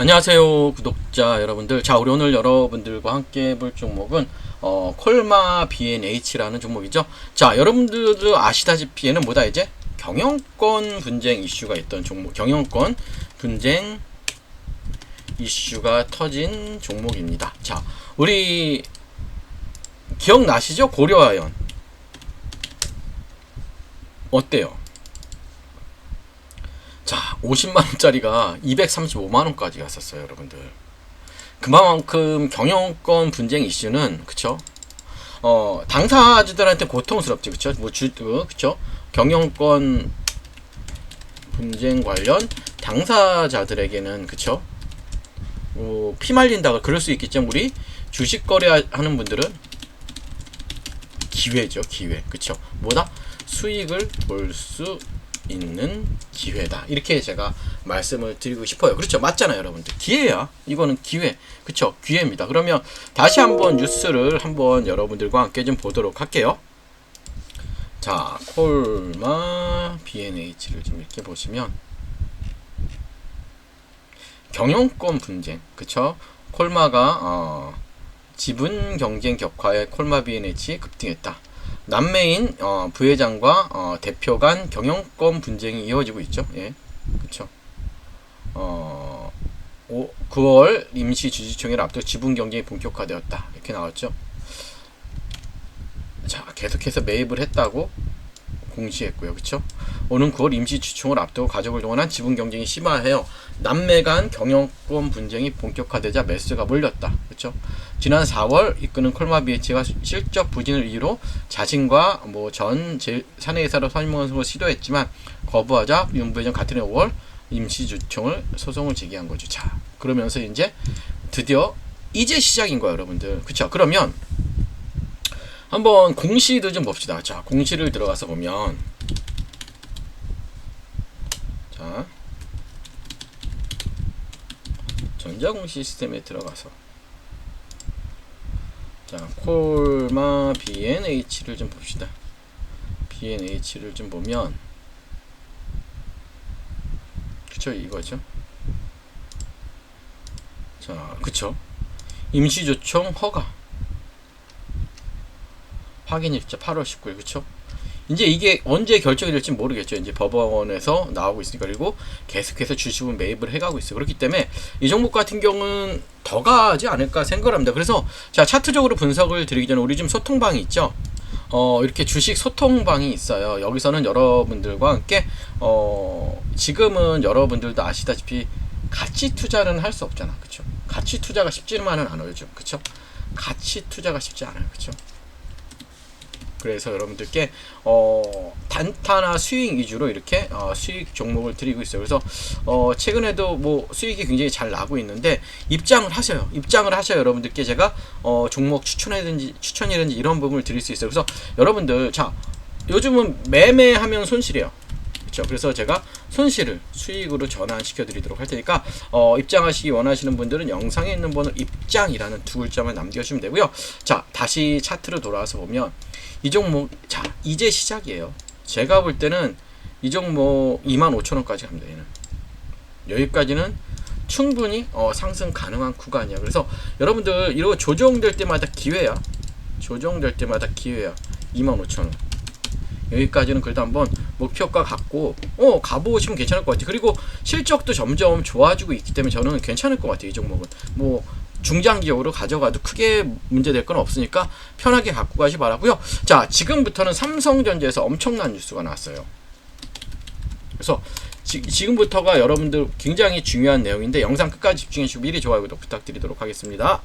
안녕하세요 구독자 여러분들. 자 우리 오늘 여러분들과 함께 볼 종목은 어, 콜마 B&H라는 종목이죠. 자 여러분들도 아시다시피 얘는 뭐다 이제? 경영권 분쟁 이슈가 있던 종목 경영권 분쟁 이슈가 터진 종목입니다. 자 우리 기억나시죠? 고려아연. 어때요? 자, 50만원짜리가 235만원까지 갔었어요, 여러분들. 그만큼 경영권 분쟁 이슈는, 그쵸? 어, 당사자들한테 고통스럽지, 그쵸? 뭐, 주, 그, 그쵸? 경영권 분쟁 관련 당사자들에게는, 그쵸? 어, 피 말린다가 그럴 수 있겠죠, 우리 주식 거래하는 분들은 기회죠, 기회. 그쵸? 뭐다? 수익을 볼 수 있는 기회다. 이렇게 제가 말씀을 드리고 싶어요. 그렇죠. 맞잖아요, 여러분들. 기회야. 이거는 기회. 그렇죠. 기회입니다. 그러면 다시 한번 뉴스를 한번 여러분들과 함께 좀 보도록 할게요. 자, 콜마 B&H를 좀 이렇게 보시면 경영권 분쟁. 그쵸? 콜마가 어, 지분 경쟁 격화에 콜마 B&H 급등했다. 남매인 어, 부회장과 어, 대표 간 경영권 분쟁이 이어지고 있죠. 예, 그렇죠. 어, 5, 9월 임시 주주총회를 앞두고 지분 경쟁이 본격화되었다. 이렇게 나왔죠. 자, 계속해서 매입을 했다고 공시했고요. 그렇죠? 오는 9월 임시 주총을 앞두고 가족을 동원한 지분 경쟁이 심화해요. 남매 간 경영권 분쟁이 본격화되자 매수가 몰렸다. 그렇죠? 지난 4월 이끄는 콜마 BH가 실적 부진을 이유로 자신과 뭐 전 사내회사로 설명을 시도했지만 거부하자 윤 부회장 같은 해 5월 임시 주총을 소송을 제기한 거죠. 자, 그러면서 이제 드디어 이제 시작인 거야, 여러분들. 그렇죠? 그러면 한번 공시도 좀 봅시다. 자, 공시를 들어가서 보면 자 전자공시 시스템에 들어가서 자 콜마 B&H를 좀 봅시다. B&H를 좀 보면 그쵸 이거죠. 자 그쵸 임시조총 허가 확인 일자 8월 19일 그쵸? 이제 이게 언제 결정이 될지 모르겠죠. 이제 법원에서 나오고 있으니까 그리고 계속해서 주식은 매입을 해가고 있어요. 그렇기 때문에 이 종목 같은 경우는 더 가지 않을까 생각을 합니다. 그래서 자 차트적으로 분석을 드리기 전에 우리 좀 소통방이 있죠. 어, 이렇게 주식 소통방이 있어요. 여기서는 여러분들과 함께 어, 지금은 여러분들도 아시다시피 가치 투자는 할 수 없잖아. 그쵸? 가치 투자가 쉽지만은 않아요. 요즘. 그쵸? 가치 투자가 쉽지 않아요. 그쵸? 그래서 여러분들께 어, 단타나 수익 위주로 이렇게 어, 수익 종목을 드리고 있어요. 그래서 어, 최근에도 뭐 수익이 굉장히 잘 나고 있는데 입장을 하셔요. 입장을 하셔야 여러분들께 제가 어, 종목 추천이든지 추천이든지 이런 부분을 드릴 수 있어요. 그래서 여러분들 자 요즘은 매매하면 손실이에요. 그렇죠. 그래서 제가 손실을 수익으로 전환시켜 드리도록 할 테니까 어, 입장하시기 원하시는 분들은 영상에 있는 번호 입장이라는 두 글자만 남겨주시면 되고요. 자 다시 차트로 돌아와서 보면 이 종목 자 이제 시작이에요. 제가 볼 때는 이 종목 25,000원까지 갑니다. 얘는 여기까지는 충분히 어, 상승 가능한 구간이야. 그래서 여러분들 이거 조정될 때마다 기회야. 조정될 때마다 기회야. 25,000원. 여기까지는 그래도 한번 목표가 갖고 어 가보시면 괜찮을 것 같아요. 그리고 실적도 점점 좋아지고 있기 때문에 저는 괜찮을 것 같아요. 이 종목은 뭐 중장기적으로 가져가도 크게 문제될 건 없으니까 편하게 갖고 가시 바라고요. 자, 지금부터는 삼성전자에서 엄청난 뉴스가 나왔어요. 그래서 지, 지금부터가 여러분들 굉장히 중요한 내용인데 영상 끝까지 집중해 주시고 미리 좋아요 구독 부탁드리도록 하겠습니다.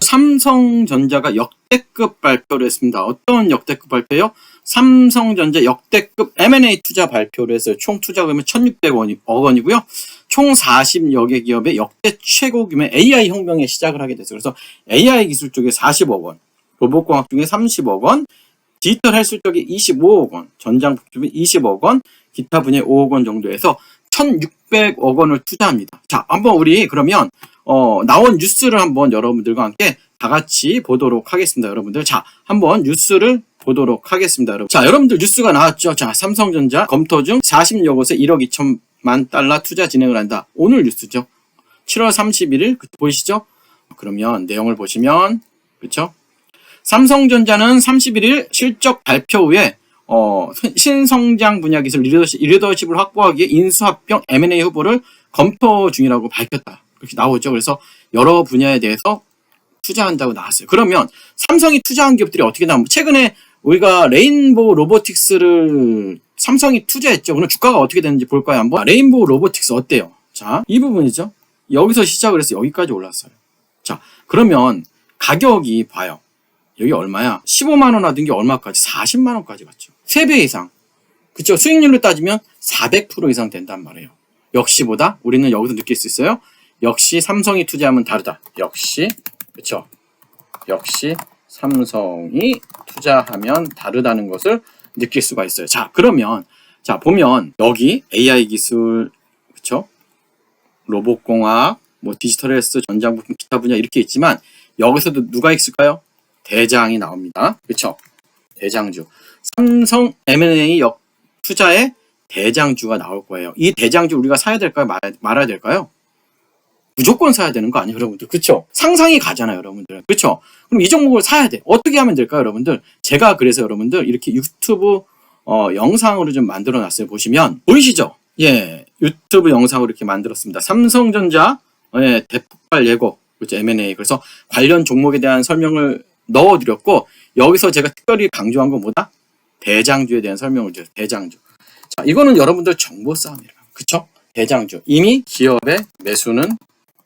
삼성전자가 역대급 발표를 했습니다. 어떤 역대급 발표요? 삼성전자 역대급 M&A 투자 발표를 했어요. 총 투자 금액 1,600억 원이고요. 총 40여 개 기업의 역대 최고 규모의 AI 혁명에 시작을 하게 됐어요. 그래서 AI 기술 쪽에 40억 원, 로봇공학 쪽에 30억 원, 디지털 헬스 쪽에 25억 원, 전장품 쪽에 20억 원, 기타 분야에 5억 원 정도에서 1,600억 원을 투자합니다. 자, 한번 우리 그러면 어, 나온 뉴스를 한번 여러분들과 함께 다 같이 보도록 하겠습니다. 여러분들. 자, 한번 뉴스를 보도록 하겠습니다. 여러분. 자, 여러분들 뉴스가 나왔죠. 자, 삼성전자 검토 중 40여 곳에 1억 2천만 달러 투자 진행을 한다. 오늘 뉴스죠. 7월 31일 그- 보이시죠? 그러면 내용을 보시면 그렇죠? 삼성전자는 31일 실적 발표 후에 어, 신성장 분야 기술 리더십, 리더십을 확보하기 위해 인수합병 M&A 후보를 검토 중이라고 밝혔다. 그렇게 나오죠. 그래서 여러 분야에 대해서 투자한다고 나왔어요. 그러면 삼성이 투자한 기업들이 어떻게 나오면 최근에 우리가 레인보우 로보틱스를 삼성이 투자했죠. 그럼 주가가 어떻게 되는지 볼까요? 한번 레인보우 로보틱스 어때요? 자, 이 부분이죠. 여기서 시작을 해서 여기까지 올랐어요. 자, 그러면 가격이 봐요. 여기 얼마야? 15만 원 하던 게 얼마까지? 40만 원까지 갔죠. 3배 이상. 그쵸? 수익률로 따지면 400% 이상 된단 말이에요. 역시보다 우리는 여기서 느낄 수 있어요. 역시 삼성이 투자하면 다르다. 역시 그쵸? 역시 삼성이 투자하면 다르다는 것을 느낄 수가 있어요. 자, 그러면 자 보면 여기 AI 기술 그쵸? 로봇공학, 뭐 디지털 헬스, 전자부품, 기타 분야 이렇게 있지만 여기서도 누가 있을까요? 대장이 나옵니다. 그쵸? 대장주. 삼성 M&A 역 투자의 대장주가 나올 거예요. 이 대장주 우리가 사야 될까요? 말, 말아야 될까요? 무조건 사야 되는 거 아니에요, 여러분들? 그쵸? 상상이 가잖아요, 여러분들. 그쵸? 그럼 이 종목을 사야 돼. 어떻게 하면 될까요, 여러분들? 제가 그래서 여러분들 이렇게 유튜브 어, 영상으로 좀 만들어 놨어요. 보시면 보이시죠? 예, 유튜브 영상으로 이렇게 만들었습니다. 삼성전자 예, 대폭발 예고 그렇죠 M&A 그래서 관련 종목에 대한 설명을 넣어드렸고 여기서 제가 특별히 강조한 건 뭐다? 대장주에 대한 설명을 드렸어요. 대장주. 자, 이거는 여러분들 정보 싸움이라. 그쵸? 대장주. 이미 기업의 매수는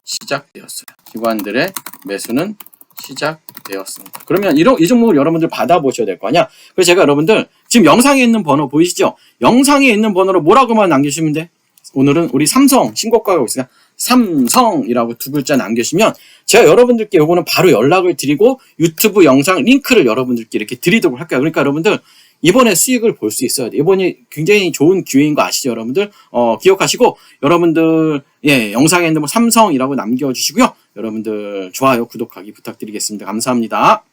시작되었어요. 기관들의 매수는 시작되었습니다. 그러면 이런 이 종목을 여러분들 받아보셔야 될 거 아니야? 그래서 제가 여러분들 지금 영상에 있는 번호 보이시죠? 영상에 있는 번호로 뭐라고만 남겨주시면 돼? 오늘은 우리 삼성 신고가가 있으니까 삼성이라고 두 글자 남겨주시면 제가 여러분들께 요거는 바로 연락을 드리고 유튜브 영상 링크를 여러분들께 이렇게 드리도록 할게요. 그러니까 여러분들 이번에 수익을 볼 수 있어야 돼. 이번이 굉장히 좋은 기회인 거 아시죠, 여러분들? 어, 기억하시고 여러분들 예, 영상에 있는 뭐 삼성이라고 남겨 주시고요. 여러분들 좋아요, 구독하기 부탁드리겠습니다. 감사합니다.